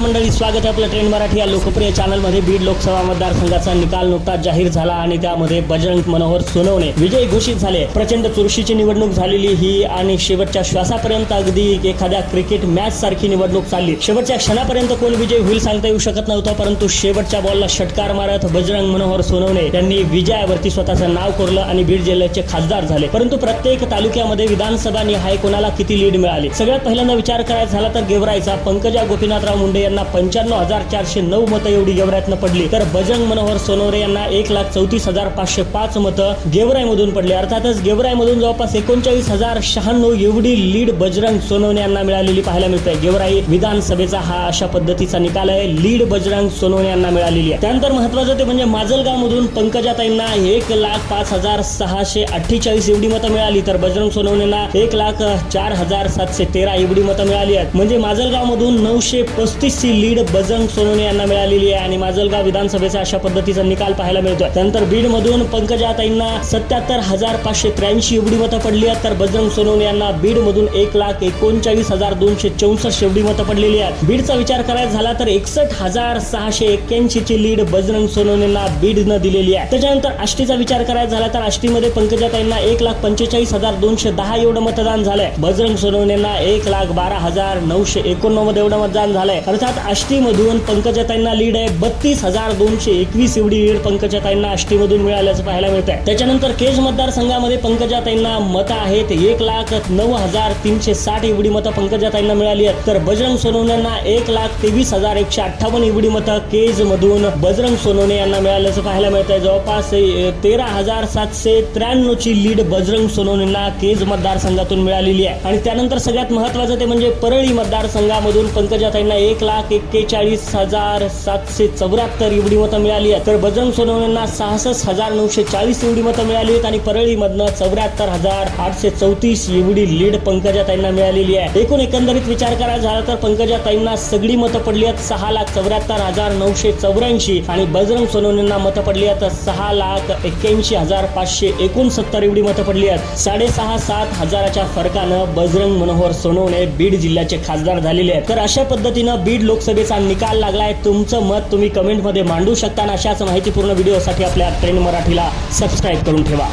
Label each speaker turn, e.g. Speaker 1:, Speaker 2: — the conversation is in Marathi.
Speaker 1: मंडळी स्वागत आहे आपलं ट्रेंड मराठी या लोकप्रिय चॅनलमध्ये. बीड लोकसभा मतदारसंघाचा निकाल नुकताच जाहीर झाला आणि त्यामध्ये बजरंग मनोहर सोनवणे विजयी घोषित झाले. प्रचंड चुरशीची निवडणूक झालेली ही आणि शेवटच्या श्वासापर्यंत अगदी एखाद्या क्रिकेट मॅच सारखी निवडणूक चालली. शेवटच्या क्षणापर्यंत कोण विजय होईल सांगता येऊ शकत नव्हतं परंतु शेवटच्या बॉलला षटकार मारत बजरंग मनोहर सोनवणे यांनी विजयावरती स्वतःचं नाव कोरलं आणि बीड जिल्ह्याचे खासदार झाले. परंतु प्रत्येक तालुक्यामध्ये विधानसभा निहाय कोणाला किती लीड मिळाली? सगळ्यात पहिल्यांदा विचार करायचा झाला तर गेवरायचा पंकजा गोपीनाथराव मुंडे यांना पंच्याण्णव हजार चारशे नऊ मतं एवढी गेवराईतनं पडली. तर बजरंग मनोहर सोनवरे यांना एक लाख चौतीस हजार पाचशे पाच मतं गेवरायमधून पडली. अर्थातच गेवरायमधून जवळपास एकोणचाळीस हजार शहाण्णव एवढी लीड बजरंग सोनवणे यांना मिळालेली पाहायला मिळते गेवराई विधानसभेचा हा अशा पद्धतीचा निकाल आहे. लीड बजरंग सोनवणे यांना मिळालेली आहे. त्यानंतर महत्वाचं ते म्हणजे माजलगाव मधून पंकजाताईंना एक लाख पाच हजार सहाशे अठ्ठेचाळीस एवढी मतं मिळाली. तर बजरंग सोनवणेला एक लाख चार हजार सातशे तेरा एवढी मतं मिळाली आहेत. म्हणजे माजलगाव मधून नऊशे पस्तीस ची लीड बजरंग सोनवणे यांना मिळालेली आहे आणि माजलगाव विधानसभेचा अशा पद्धतीचा निकाल पाहायला मिळतोय. त्यानंतर बीड मधून पंकजाताईंना सत्याहत्तर हजार पाचशे त्र्याऐंशी एवढी मतं पडली आहेत. तर बजरंग सोनवणे यांना बीड मधून एक लाख एकोणचाळीस हजार दोनशे चौसष्ट एवढी मतं पडलेली आहेत. बीडचा विचार करायचा झाला तर एकसष्ट हजार सहाशे एक्क्याऐंशी ची लीड बजरंग सोनवणेंना बीडनं दिलेली आहे. त्याच्यानंतर आष्टीचा विचार करायचा झाला तर आष्टीमध्ये पंकजाताईंना एक लाख पंचेचाळीस हजार दोनशे दहा एवढं मतदान झालंय. बजरंग सोनवणेंना एक लाख बारा हजार नऊशे एकोणनव्वद एवढं मतदान झालंय. अर्थात आष्टीमधून पंकजाताईंना लीड आहे बत्तीस हजार दोनशे एकवीस एवढी लीड पंकजाताईंना आष्टीमधून मिळाल्याचं पाहायला मिळत आहे त्याच्यानंतर केज मतदारसंघामध्ये पंकजाताईंना मतं आहेत एक लाख नऊ हजार तीनशे साठ एवढी मतं पंकजाताईंना मिळाली आहेत. तर बजरंग सोनवण्यांना एक लाख तेवीस हजार एकशे अठ्ठावन्न एवढी मतं केज मधून बजरंग सोनवणे यांना मिळाल्याचं पाहायला मिळत आहे जवळपास तेरा हजार सातशे त्र्याण्णव ची लीड बजरंग सोनवणेंना केज मतदारसंघातून मिळालेली आहे. आणि त्यानंतर सगळ्यात महत्वाचं ते म्हणजे परळी मतदारसंघामधून पंकजाताईंना एक लाख एक्केचाळीस हजार सातशे चौऱ्याहत्तर एवढी मतं मिळाली आहेत. तर बजरंग सोनवणेंना सहासष्ट हजार नऊशे चाळीस एवढी मतं मिळाली आहेत आणि परळीमधनं चौऱ्याहत्तर हजार आठशे चौतीस एवढी लीड पंकजा ताईंना मिळालेली आहे. एकूण एकंदरीत विचार करायला झाला तर पंकजा ताईंना सगळी मतं पडली आहेत. सहा लाख चौऱ्याहत्तर हजार नऊशे चौऱ्याऐंशी आणि बजरंग सोनवणेंना मतं पडली आहेत. सहा लाख एक्क्याऐंशी हजार पाचशे एकोणसत्तर एवढी मतं पडली आहेत. साडेसहा सात हजाराच्या फरकानं बजरंग मनोहर सोनवणे बीड जिल्ह्याचे खासदार झालेले आहेत. तर अशा पद्धतीनं बीड लोकसभेचा निकाल लागलाय. तुमचं मत तुम्ही कमेंटमध्ये मांडू शकता अशाच माहितीपूर्ण व्हिडिओसाठी आपल्या ट्रेंड मराठीला सबस्क्राईब करून ठेवा.